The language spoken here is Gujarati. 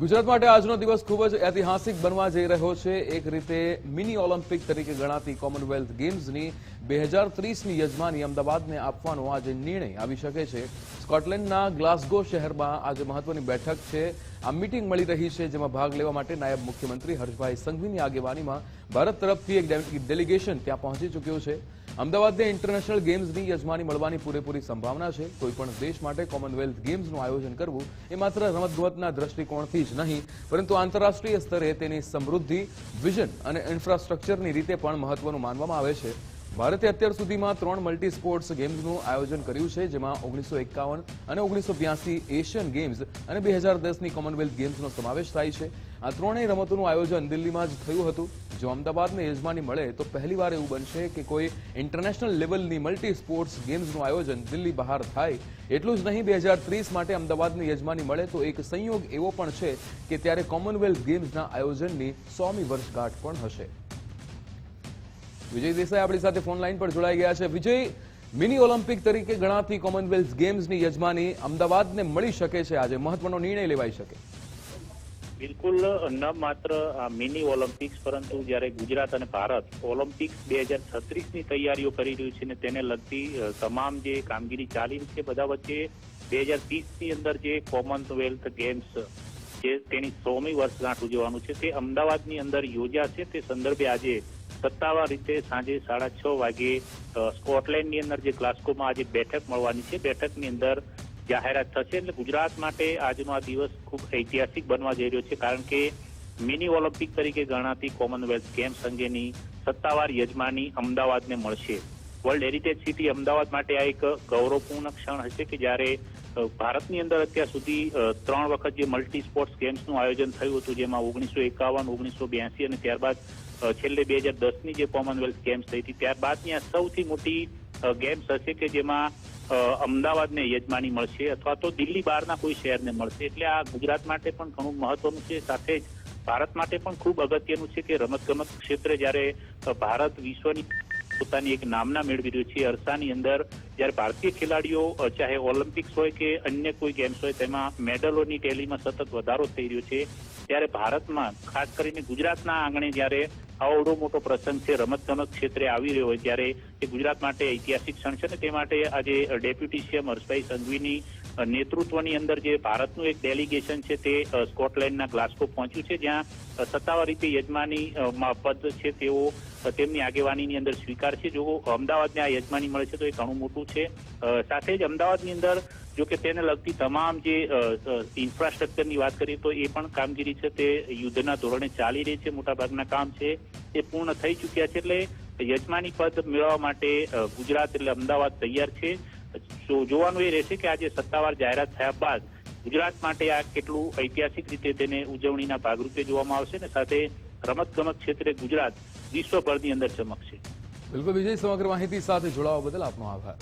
ગુજરાત માટે આજનો દિવસ ખૂબ જ ઐતિહાસિક બનવા જઈ રહ્યો છે. એક રીતે મિની ઓલિમ્પિક તરીકે ગણાતી કોમનવેલ્થ ગેમ્સની બે હજાર ત્રીસની યજમાની અમદાવાદને આપવાનો આજે નિર્ણય આવી શકે છે. સ્કોટલેન્ડના ગ્લાસગો શહેરમાં આજે મહત્વની બેઠક છે. આ મીટિંગ મળી રહી છે, જેમાં ભાગ લેવા માટે નાયબ મુખ્યમંત્રી હર્ષભાઈ સંઘવીની આગેવાનીમાં ભારત તરફથી એક ડેલિગેશન ત્યાં પહોંચી ચૂક્યું છે. અમદાવાદને ઇન્ટરનેશનલ ગેમ્સની યજમાની મળવાની પૂરેપૂરી સંભાવના છે. કોઈપણ દેશ માટે કોમનવેલ્થ ગેમ્સનું આયોજન કરવું એ માત્ર રમતગમતના દ્રષ્ટિકોણથી જ નહીં, પરંતુ આંતરરાષ્ટ્રીય સ્તરે તેની સમૃદ્ધિ વિઝન અને ઇન્ફ્રાસ્ટ્રક્ચરની રીતે પણ મહત્વનું માનવામાં આવે છે. ભારતે અત્યાર સુધીમાં ત્રણ મલ્ટી સ્પોર્ટ્સ ગેમ્સનું આયોજન કર્યું છે, જેમાં ઓગણીસો એકાવન અને ઓગણીસો બ્યાસી એશિયન ગેમ્સ અને બે હજાર દસની કોમનવેલ્થ ગેમ્સનો સમાવેશ થાય છે. આ ત્રણેય રમતોનું આયોજન દિલ્હીમાં જ થયું હતું. જો અમદાવાદને યજમાની મળે, તો પહેલીવાર એવું બનશે કે કોઈ ઇન્ટરનેશનલ લેવલની મલ્ટી સ્પોર્ટ્સ ગેમ્સનું આયોજન દિલ્હી બહાર થાય. એટલું જ નહીં, બે હજાર ત્રીસ માટે અમદાવાદની યજમાની મળે, તો એક સંયોગ એવો પણ છે કે ત્યારે કોમનવેલ્થ ગેમ્સના આયોજનની સોમી વર્ષગાંઠ પણ હશે. વિજય દેસાઈ આપણી સાથે ફોન લાઈન પર જોડાઈ ગયા છે. વિજય, મિની ઓલિમ્પિક તરીકે ગણાતી કોમનવેલ્થ ગેમ્સની યજમાની અમદાવાદને મળી શકે છે. આજે મહત્વનો નિર્ણય લેવાઈ શકે. બિલકુલ, ન માત્ર આ મિની ઓલિમ્પિક્સ, પરંતુ જ્યારે ગુજરાત અને ભારત ઓલિમ્પિક્સ બે હજાર છત્રીસની તૈયારીઓ કરી રહ્યું છે ને તેને લગતી તમામ જે કામગીરી ચાલી રહી છે, બધા વચ્ચે બે હજારની અંદર જે કોમનવેલ્થ ગેમ્સ જે તેની સોમી વર્ષગાંઠ ઉજવવાનું છે, તે અમદાવાદની અંદર યોજાશે. તે સંદર્ભે આજે સત્તાવાર રીતે સાંજે સાડા છ વાગે સ્કોટલેન્ડની અંદર જે ગ્લાસ્કોમાં આજે બેઠક મળવાની છે. બેઠકની અંદર જાહેરાત થશે એટલે ગુજરાત માટે આજનો આ દિવસ ખૂબ ઐતિહાસિક બનવા જઈ રહ્યો છે. કારણ કે મિની ઓલિમ્પિક તરીકે ગણાતી કોમનવેલ્થ ગેમ્સ અંગેની સત્તાવાર યજમાની અમદાવાદને મળશે. વર્લ્ડ હેરિટેજ સિટી અમદાવાદ માટે આ એક ગૌરવપૂર્ણ ક્ષણ હશે કે જ્યારે ભારતની અંદર અત્યાર સુધી ત્રણ વખત જે મલ્ટી સ્પોર્ટ્સ ગેમ્સનું આયોજન થયું હતું, જેમાં ઓગણીસો એકાવન, ઓગણીસો બ્યાસી અને ત્યારબાદ છેલ્લે બે હજાર દસની જે કોમનવેલ્થ ગેમ્સ થઈ હતી ત્યારબાદની આ સૌથી મોટી ગેમ્સ હશે કે જેમાં અમદાવાદને યજમાની મળશે અથવા તો દિલ્હી બહારના કોઈ શહેરને મળશે. એટલે આ ગુજરાત માટે પણ ઘણું મહત્વનું છે. સાથે જ ભારત માટે પણ ખૂબ અગત્યનું છે કે રમતગમત ક્ષેત્રે જ્યારે ભારત વિશ્વની પોતાની એક નામના મેળવી રહ્યું છે. અરસાની અંદર જ્યારે ભારતીય ખેલાડીઓ ચાહે ઓલિમ્પિક્સ હોય કે અન્ય કોઈ ગેમ્સ હોય, તેમાં મેડલોની ટેલીમાં સતત વધારો થઈ રહ્યો છે. ત્યારે ભારતમાં, ખાસ કરીને ગુજરાતના આંગણે જ્યારે આવડો મોટો પ્રસંગ છે, રમતગમત ક્ષેત્રે આવી રહ્યો હોય, ત્યારે એ ગુજરાત માટે ઐતિહાસિક ક્ષણ છે ને તે માટે આજે ડેપ્યુટી સીએમ હર્ષભાઈ સંઘવીની નેતૃત્વની અંદર જે ભારતનું એક ડેલિગેશન છે તે સ્કોટલેન્ડના ગ્લાસ્કો પહોંચ્યું છે, જ્યાં સત્તાવાર રીતે યજમાની પદ છે તેઓ તેમની આગેવાનીની અંદર સ્વીકાર છે. જો અમદાવાદને આ યજમાની મળે છે તો એ ઘણું મોટું છે. સાથે જ અમદાવાદની અંદર, જો કે તેને લગતી તમામ જે ઇન્ફ્રાસ્ટ્રક્ચરની વાત કરીએ તો એ પણ કામગીરી છે. તે યુદ્ધના ધોરણે ચાલી રહી છે, મોટાભાગના કામ છે. તે પૂર્ણ થઈ ચૂક્યા છે એટલે યજમાની પદ મેળવવા માટે ગુજરાત એટલે અમદાવાદ તૈયાર છે. જોવાનું એ રહેશે કે આજે સત્તાવાર જાહેરાત થયા બાદ ગુજરાત માટે આ કેટલું ઐતિહાસિક રીતે તેને ઉજવણીના ભાગરૂપે જોવામાં આવશે ને સાથે રમતગમત ક્ષેત્રે ગુજરાત વિશ્વભરની અંદર ચમકશે. બિલકુલ, વિજય, સમગ્ર માહિતી સાથે જોડાવા બદલ આપનો આભાર.